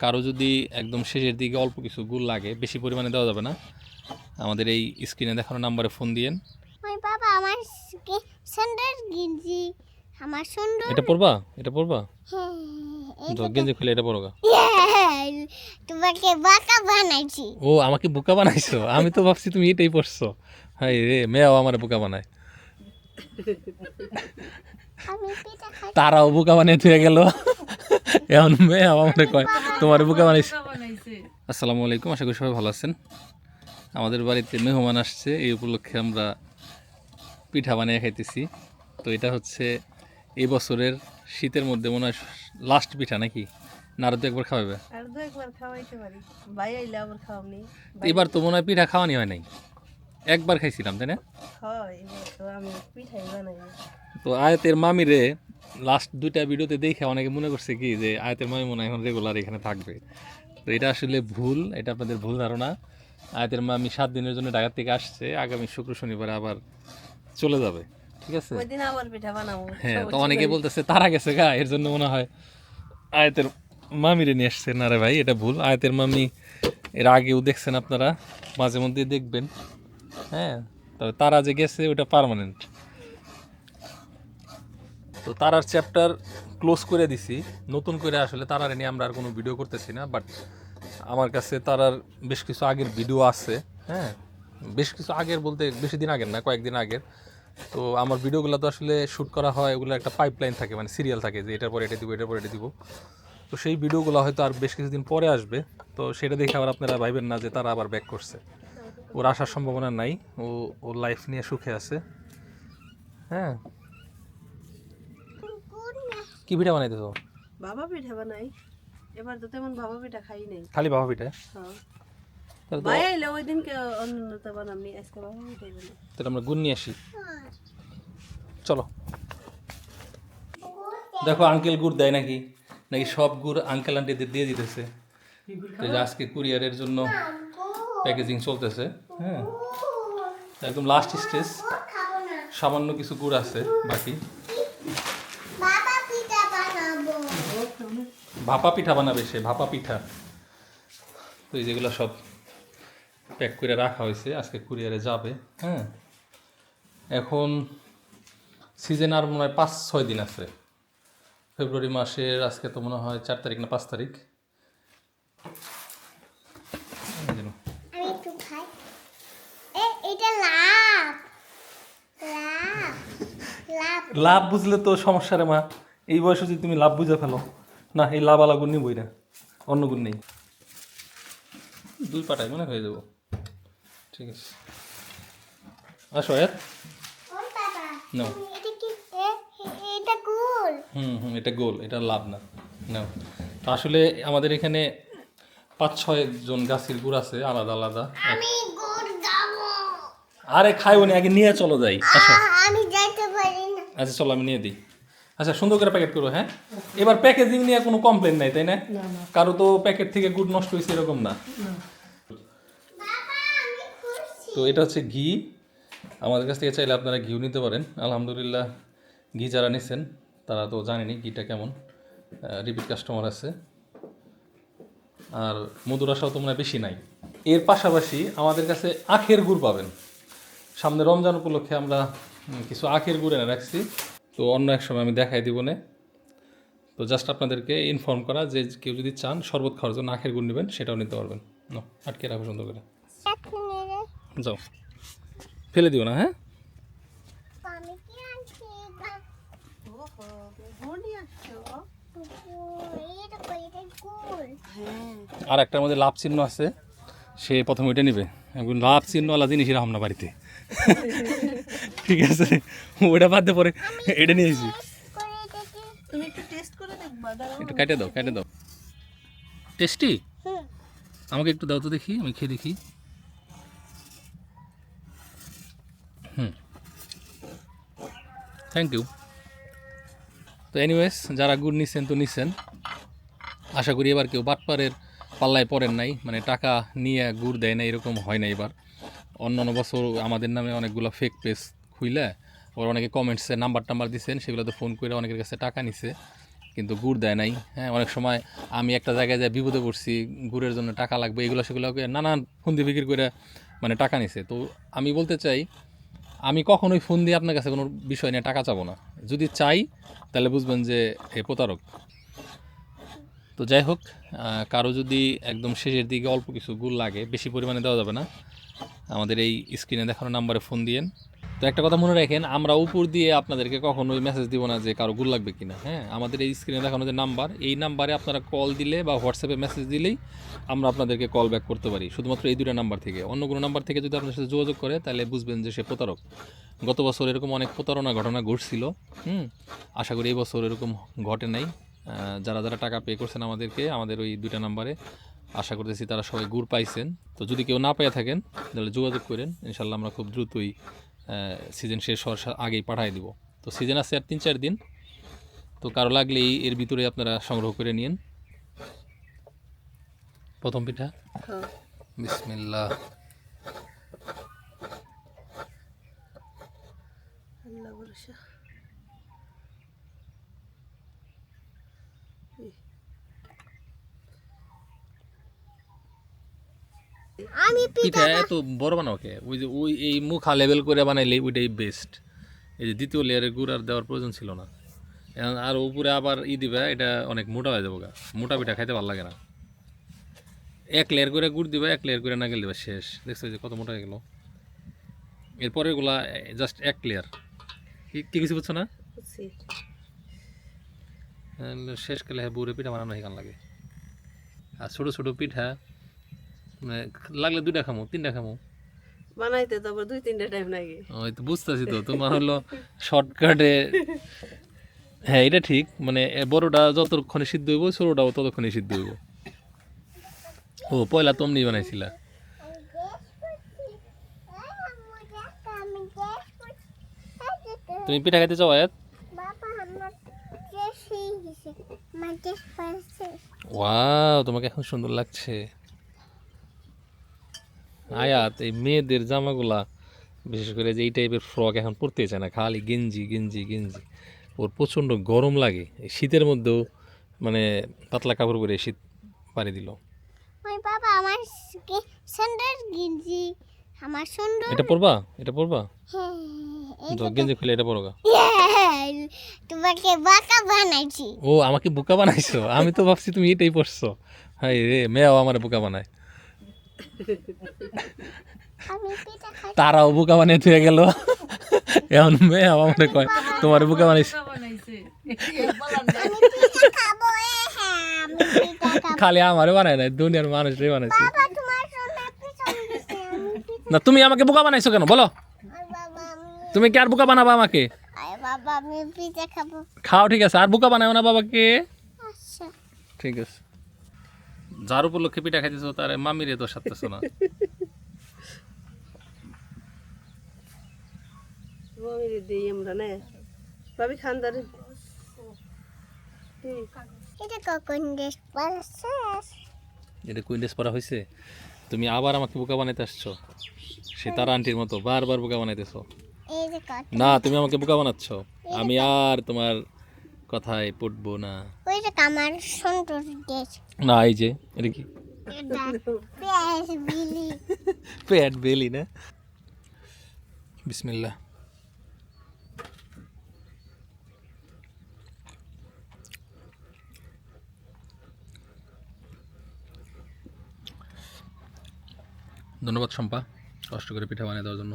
কারও যদি একদম শেষের দিকে অল্প কিছু গুড় লাগে বেশি পরিমাণে দেওয়া যাবে না। আমাদের এই স্ক্রিনে দেখানো নাম্বারে ফোন দিয়েন। বাবা আমার সুন্দর গিঞ্জি আমার সুন্দর এটা পড়বা এটা পড়বা হ্যাঁ, এই গেঞ্জি খুলে এটা পড়ো তোমাকে বাঁকা বানাইছি। ও আমাকে বোকা বানাইছো? আমি তো ভাবছি তুমি এটাই পড়ছো হাই রে মেয়াও আমার বোকা বানায়। তারাও বোকা বানিয়ে থুয়ে গেল। এখন মেয়াও আমার কয় তোমার বোকা বানাইছে। আসসালামু আলাইকুম আশা করি সবাই ভালো আছেন। আমাদের বাড়িতে মেহমান আসছে এই উপলক্ষে আমরা পিঠা বানিয়ে খাইতেছি। তো এটা হচ্ছে এই বছরের শীতের মধ্যে মনে হয় লাস্ট পিঠা নাকি? না তো একবার খাওয়াবে? আর দু একবার খাওয়াইতে পারি। ভাই আইলে আবার খাওয়ামনি। তো এবার তো মনে হয় পিঠা খাওয়ানি হয় নাই। একবার খাইছিলাম তাই না? তো আয়তের মামিরে লাস্ট দুইটা ভিডিওতে দেখে অনেকে মনে করছে কি যে আয়তের মামি মনে এখন রেগুলার এখানে থাকবে। তো এটা আসলে ভুল এটা আপনাদের ভুল ধারণা। আয়তের মামি সাত দিনের জন্য ঢাকা থেকে আসছে আগামী শুক্র শনিবার আবার চলে যাবে ঠিক আছে? হ্যাঁ তো অনেকে বলতেছে তারা গেছে গা এর জন্য মনে হয় আয়তের মামিরে নিয়ে আসছে। না রে ভাই এটা ভুল। আয়তের মামি এর আগেও দেখছেন আপনারা মাঝে মধ্যে দেখবেন। হ্যাঁ তবে তারা যে গেছে ওটা পার্মানেন্ট তো তারার চ্যাপ্টার ক্লোজ করে দিছি। নতুন করে আসলে তারার নিয়ে আমরা আর কোনো ভিডিও করতেছি না বাট আমার কাছে তারার বেশ কিছু আগের ভিডিও আছে হ্যাঁ। বেশ কিছু আগের বলতে বেশি দিন আগের না, কয়েকদিন আগের। তো আমার ভিডিওগুলো তো আসলে শ্যুট করা হয়, ওগুলো একটা পাইপলাইন থাকে মানে সিরিয়াল থাকে, যে এটার পরে এটা দিব, এটার পরে এটা দিব। তো সেই ভিডিওগুলো হয়তো আর বেশ কিছুদিন পরে আসবে, তো সেটা দেখে আবার আপনারা ভাইবেন না যে তারা আবার ব্যাক করছে। ওর আসার সম্ভাবনা নাই। ও ওর লাইফ নিয়ে সুখে আছে। হ্যাঁ। কি পিঠা বানাইতে তো বাবা পিঠা বানাই। এবার তো তেমন বাবা পিঠা খাই নাই। খালি বাবা পিঠা? হ্যাঁ। ভাই আইলে ওই দিনকে অন্যতা বানামনি আজকে বাবা পিঠাই বানাই তাহলে আমরা গুড় নিয়ে আসি। চলো। দেখো আঙ্কেল গুড় দেয় নাকি? নাকি সব গুড় আঙ্কেল আন্টিদের দিয়ে দিতেছে? আজকে কুরিয়ারের জন্য প্যাকেজিং চলতেছে হ্যাঁ। একদম লাস্ট স্টেজ সামান্য কিছু গুড় আছে বাকি। ভাপা পিঠা বানাবে সে ভাপা পিঠা। তো এই যেগুলো সব প্যাক করে রাখা হয়েছে আজকে কুরিয়ারে যাবে হ্যাঁ। এখন সিজন আর মনে হয় পাঁচ ছয় দিন আছে। ফেব্রুয়ারি মাসের আজকে তো মনে হয় চার তারিখ না পাঁচ তারিখ এই যে নাও। আমি একটু খাই এ এটা লাভ লাভ লাভ বুঝলে তো সমস্যা রে মা। এই বয়সে যদি তুমি লাভ বুঝে ফেলো না এই লাভ আলা গুণ নিবই না অন্য গুণ নেই। দুই পাটায় মনে হয়ে যাব। ঠিক আছে। আসো এত। নাও। হুম হুম এটা গোল এটা লাভ না। নাও। আসলে আমাদের এখানে পাঁচ ছয় জন গাছের গুড় আছে আলাদা আলাদা। আমি আরে খাইও না আগে নিয়ে চলো যাই। আসো। আচ্ছা চলো আমি নিয়ে দিই। আচ্ছা সুন্দর করে প্যাকেট করো হ্যাঁ? এবার প্যাকেজিং নিয়ে কোনো কমপ্লেন নাই তাই না? কারও তো প্যাকেট থেকে গুড নষ্ট হয়েছে এরকম না। বাবা আমি খুশি তো এটা হচ্ছে ঘি। আমাদের কাছ থেকে চাইলে আপনারা ঘিও নিতে পারেন। আলহামদুলিল্লাহ ঘি যারা নিছেন তারা তো জানেনি ঘিটা কেমন। রিপিট কাস্টমার আছে। আর মধুর আশাও তো মনে বেশি নাই। এর পাশাপাশি আমাদের কাছে আখের গুড় পাবেন। সামনে রমজান উপলক্ষে আমরা কিছু আখের গুড় এনে রাখছি। তো অন্য এক সময় আমি দেখাই দিব না। তো জাস্ট আপনাদেরকে ইনফর্ম করা যে কেউ যদি চান শরবত খাওয়ার জন্য আখের গুড় নেবেন, সেটাও নিতে পারবেন। না আটকে রাখো সুন্দর করে। যাও। ফেলে দিও না হ্যাঁ? আর একটার মধ্যে লাভ চিহ্ন আছে, সে প্রথমে ওইটা নিবে। লাভ চিহ্নওয়ালা জিনিস এরকম না বাড়িতে। ঠিক আছে। ওইটা বাদ দিয়ে পরে এটা নিয়ে এসেছি তুমি একটু টেস্ট করে দেখবা একটু কেটে দাও কেটে দাও। টেস্টি আমাকে একটু দাও তো দেখি আমি খেয়ে দেখি। হুম। থ্যাংক ইউ তো এনিওয়েজ যারা গুড় নিচ্ছেন তো নিচ্ছেন আশা করি এবার কেউ বাটপারের পাল্লায় পড়েন নাই মানে টাকা নিয়ে গুড় দেয় না এরকম হয় না এবার। অন্য অন্য বছর আমাদের নামে অনেকগুলো ফেক পেজ খুইলে ওরা অনেকে কমেন্টসে নাম্বার টাম্বার দিচ্ছেন সেগুলোতে ফোন করে অনেকের কাছে টাকা নিছে, কিন্তু গুড় দেয় নাই। হ্যাঁ অনেক সময় আমি একটা জায়গায় যাই বিপদে পড়ছি, গুড়ের জন্য টাকা লাগবে, এগুলো সেগুলোকে নানান ফোন দিয়ে বিক্রি করে মানে টাকা নিছে। তো আমি বলতে চাই, আমি কখনোই ফোন দিয়ে আপনার কাছে কোনো বিষয় নিয়ে টাকা চাবো না। যদি চাই, তাহলে বুঝবেন যে এ প্রতারক। তো যাই হোক কারও যদি একদম শেষের দিকে অল্প কিছু গুড় লাগে, বেশি পরিমাণে দেওয়া যাবে না। আমাদের এই স্ক্রিনে দেখানো নাম্বারে ফোন দিয়েন। তো একটা কথা মনে রাখেন, আমরা উপর দিয়ে আপনাদেরকে কখনোই মেসেজ দিব না যে কারও গুড় লাগবে কিনা হ্যাঁ? আমাদের এই স্ক্রিনে দেখানো যে নাম্বার এই নাম্বারে আপনারা কল দিলে বা হোয়াটসঅ্যাপে মেসেজ দিলেই আমরা আপনাদেরকে কল ব্যাক করতে পারি। শুধুমাত্র এই দুটা নাম্বার থেকে। অন্য কোনো নাম্বার থেকে যদি আপনার সাথে যোগাযোগ করে, তাহলে বুঝবেন যে সে প্রতারক। গত বছর এরকম অনেক প্রতারণা ঘটনা ঘটছিল, হুম? আশা করি এই বছর এরকম ঘটে নাই। যারা যারা টাকা পে করছেন আমাদেরকে, আমাদের ওই দুইটা নাম্বারে আশা করতেছি তারা সবাই গুড় পাইছেন। তো যদি কেউ না পেয়ে থাকেন, তাহলে যোগাযোগ করেন। ইনশাল্লাহ আমরা খুব দ্রুতই সিজন শেষ হওয়ার আগেই পাঠিয়ে দিব। তো সিজন আছে আর তিন চার দিন। তো কারও লাগলেই এর ভিতরে আপনারা সংগ্রহ করে নিন। প্রথম পিঠা? হ্যাঁ। বিসমিল্লাহ। আল্লাহ আমি পিঠা এত বড় বানাও কে? ওই যে ওই এই মুখা লেভেল করে বানাইলে ওইটাই বেস্ট এই যে দ্বিতীয় লেয়ারের গুড় আর দেওয়ার প্রয়োজন ছিল না। আর উপরে আবার ই দিবা এটা অনেক মোটা হয়ে যাব গা মোটা পিঠা খাইতে ভালো লাগে না। এক লেয়ার করে গুড় দিবা এক লেয়ার করে নাগেল দিবা শেষ। দেখছ যে কত মোটা হয়ে গেল। এরপরে এগুলা জাস্ট এক লেয়ার কি কিছু বুঝছ না? শেষ কালে হ্যাঁ বুড়ে পিঠা বানানো এখান লাগে। আর ছোটো ছোটো পিঠা মানে লাগলে দুইটা খামো তিনটা খামো। বানাইতে তারপর দুই তিনটা টাইম লাগে। ওই তো বুঝতেছি তো তোমার হলো শর্টকাটে হ্যাঁ এটা ঠিক মানে এ বড়টা যতক্ষণে সিদ্ধ হইব ছোটটাও ততক্ষণে সিদ্ধ হইব। ও পয়লা তোমনি বানাইছিলা। তুমি পিঠা খাইতে চাও আয়াত? ওয়াও তোমাকে এখন সুন্দর লাগছে। আয়াত এই মেয়েদের জামাগুলা বিশেষ করে যে এই টাইপের ফ্রক এখন পরতে চায় না খালি গেঞ্জি গেঞ্জি গেঞ্জি। ওর প্রচণ্ড গরম লাগে। এই শীতের মধ্যেও মানে পাতলা কাপড় পরে শীত পাড়ি দিল। বাবা আমার স্যান্ডেল গেঞ্জি। আমার সুন্দর এটা পরবা? এটা পরবা? হ্যাঁ, গেঞ্জি খুলে এটা পরোগা। হ্যাঁ, তোমাকে বাঁকা বানাইছি। ও আমাকে বোকা বানাইছো? আমি তো ভাবছি তুমি এটাই পরছো। হাই রে মেয়েও আমার বোকা বানায়। তারাও বোকা বানিয়ে থুয়ে গেল। এখন মেয়ে আমার কয় তোমার বোকা বানাইছে? খালি আমারে বানায় নাই দুনিয়ার মানুষরাই বানাইছে। না তুমি আমাকে বোকা বানাইছো কেন? বলো। তুমি কি আর বোকা বানাবা আমাকে? খাও ঠিক আছে। আর বোকা বানাও না বাবাকে। আচ্ছা। ঠিক আছে। যার উপলক্ষে পিঠা খাইতেছো তার মামিরে তো সারতেছো না। মমিরে দিই আমরা না। ভাবি খান এটা কখন ড্রেস পরেছে? এটা কুইন্ডেস পড়া হয়েছে তুমি আবার আমাকে বোকা বানাইতে আসছো? সে তার আন্টির মতো বারবার বোকা বানাইতেছো। না তুমি আমাকে বোকা বানাচ্ছ। আমি আর তোমার কথায় পড়ব না। ওই আমার সুন্দর ড্রেস না এই যে এটা কি? পেঁয়াজ বিলি না? বিসমিল্লাহ। ধন্যবাদ শম্পা। কষ্ট করে পিঠা বানিয়ে দেওয়ার জন্য।